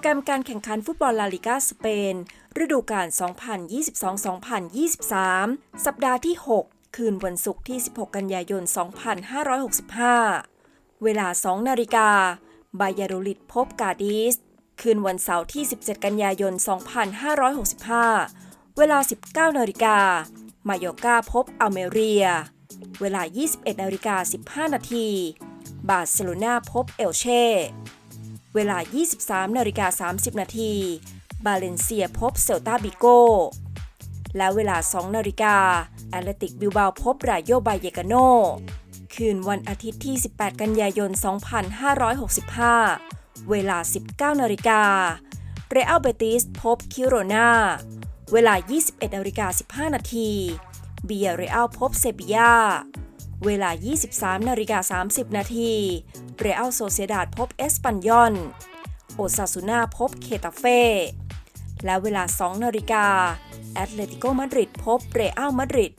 แกรมการแข่งขันฟุตบอลลาลิกาสเปน ฤดูกาล 2022-2023 สัปดาห์ที่ 6 คืนวันศุกร์ที่ 16 กันยายน 2565 เวลา 2 นาฬิกา บายาโดลิดพบกาดิส คืนวันเสาร์ที่ 17 กันยายน 2565 เวลา 19 นาฬิกา มายอกาพบอัลเมเรีย เวลา 21 นาฬิกา 15 นาที บาร์เซโลนาพบเอลเช่ เวลา 23นาฬิกา30 นาที บาเลนเซียพบเซลตาบิโกและเวลา 2นาฬิกาแอตเลติกบิลบาพบรายโยบายเยกาโน คืนวันอาทิตย์ที่ 18 กันยายน 2565 เวลา 19นาฬิกาเรอัลเบติสพบคิโรนาเวลา 21นาฬิกา15 นาที เบียเรอัลพบเซบียา เวลา 23นาฬิกา30 นาที เรอัลโซเซดาดพบเอสปันยอน โอซาซูนาพบเคตาเฟ่ และเวลา 2นาฬิกา แอตเลติโกมาดริดพบเรอัลมาดริด